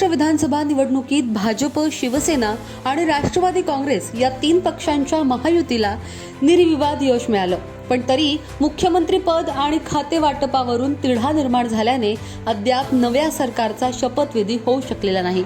महाराष्ट्र विधानसभा निवडणुकीत भाजप शिवसेना आणि राष्ट्रवादी काँग्रेस या तीन पक्षांच्या महायुतीला निर्विवाद यश मिळालं. पण तरी मुख्यमंत्री पद आणि खाते वाटपावरून तिढा निर्माण झाल्याने अद्याप नव्या सरकारचा शपथविधी होऊ शकलेला नाही.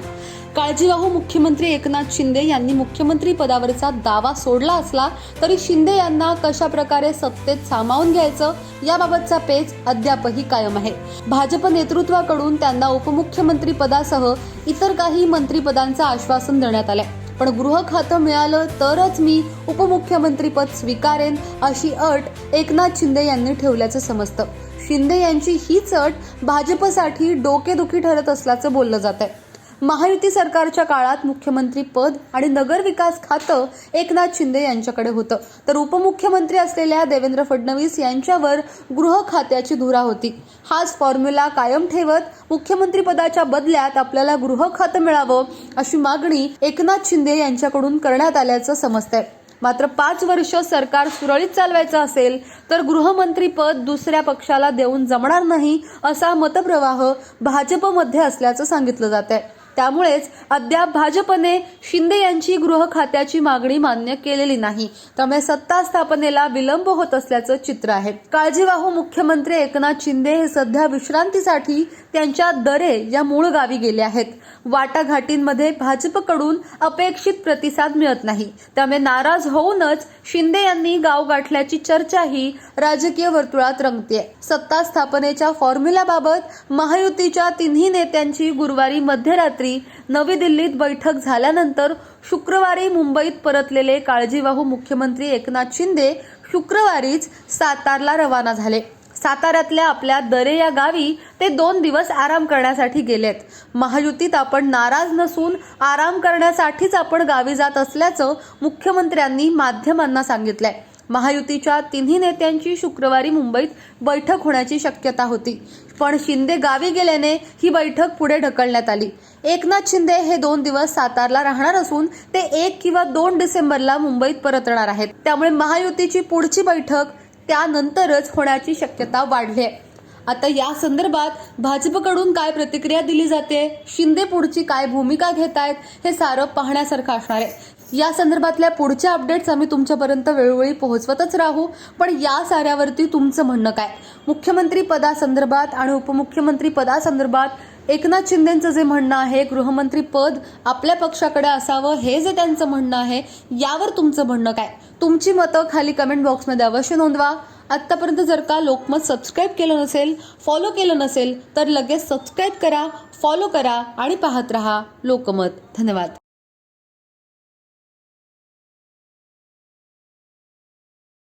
काळजीवाहू मुख्यमंत्री एकनाथ शिंदे यांनी मुख्यमंत्री पदावरचा दावा सोडला असला तरी शिंदे यांना कशा प्रकारे सत्तेत सामावून घ्यायचं याबाबतचा पेच अद्यापही कायम आहे. भाजप नेतृत्वाकडून त्यांना उपमुख्यमंत्री पदासह इतर काही मंत्रिपदांचं आश्वासन देण्यात आलंय. पण गृह खातं मिळालं तरच मी उपमुख्यमंत्रीपद स्वीकारेन अशी अट एकनाथ शिंदे यांनी ठेवल्याचं समजतं. शिंदे यांची हीच अट भाजपसाठी डोकेदुखी ठरत असल्याचं बोललं जात आहे महायुती सरकारच्या काळात मुख्यमंत्री पद आणि नगरविकास खातं एकनाथ शिंदे यांच्याकडे होतं. तर उपमुख्यमंत्री असलेल्या देवेंद्र फडणवीस यांच्यावर गृह खात्याची धुरा होती. हाच फॉर्म्युला कायम ठेवत मुख्यमंत्री पदाच्या बदल्यात आपल्याला गृह खातं मिळावं अशी मागणी एकनाथ शिंदे यांच्याकडून करण्यात आल्याचं समजतंय. मात्र पाच वर्ष सरकार सुरळीत चालवायचं असेल तर गृहमंत्री पद दुसऱ्या पक्षाला देऊन जमणार नाही असा मतप्रवाह भाजपमध्ये असल्याचं सांगितलं जात आहे त्यामुळेच अद्याप भाजपने शिंदे यांची गृह खात्याची मागणी मान्य केलेली नाही. त्यामुळे सत्ता स्थापनेला विलंब होत असल्याचं चित्र आहे. काळजीवाहू मुख्यमंत्री एकनाथ शिंदे हे सध्या विश्रांतीसाठी त्यांच्या दरे या मूळ गावी गेले आहेत. वाटाघाटींमध्ये भाजपकडून अपेक्षित प्रतिसाद मिळत नाही. त्यामुळे नाराज होऊनच शिंदे यांनी गाव गाठल्याची चर्चाही राजकीय वर्तुळात रंगते सत्ता स्थापनेच्या फॉर्म्युल्याबाबत महायुतीच्या तिन्ही नेत्यांची गुरुवारी मध्यरात्री नवी दिल्लीत बैठक झाल्यानंतर शुक्रवारी मुंबईत परतलेले काळजीवाहू मुख्यमंत्री एकनाथ शिंदे शुक्रवारीच सातारला रवाना झाले. साताऱ्यातल्या आपल्या दरे या गावी ते दोन दिवस आराम करण्यासाठी गेलेत. महायुतीत आपण नाराज नसून आराम करण्यासाठीच आपण गावी जात असल्याचं मुख्यमंत्र्यांनी माध्यमांना सांगितलंय. महायुतीच्या तिन्ही नेत्यांची शुक्रवारी मुंबईत बैठक होण्याची शक्यता होती. पण शिंदे गावी गेल्याने ही बैठक पुढे ढकलण्यात आली. एकनाथ शिंदे हे दोन दिवस सातारला राहणार असून ते एक किंवा दोन डिसेंबरला मुंबईत परतणार आहेत. त्यामुळे महायुतीची पुढची बैठक त्यानंतरच होण्याची शक्यता वाढली आहे आता या संदर्भात भाजपकडून काय प्रतिक्रिया दिली जाते? शिंदे पुढची काय भूमिका घेत आहेत हे सारं पाहण्यासारखं असणार आहे. या संदर्भातल्या पुढच्या अपडेट्स आम्ही तुमच्यापर्यंत वेळोवेळी पोहोचवतच राहू. पण या साऱ्यावरती तुमचं म्हणणं काय? मुख्यमंत्री पदासंदर्भात आणि उपमुख्यमंत्री पदासंदर्भात एकनाथ शिंदेचं जे म्हणणं आहे गृहमंत्री पद आपल्या पक्षाकडे असावं हे जे त्यांचं म्हणणं आहे यावर तुमचं म्हणणं काय? तुमची मतं खाली कमेंट बॉक्समध्ये अवश्य नोंदवा. आत्तापर्यंत जर का लोकमत सबस्क्राईब केलं नसेल फॉलो केलं नसेल तर लगेच सबस्क्राईब करा फॉलो करा आणि पाहत रहा लोकमत. धन्यवाद.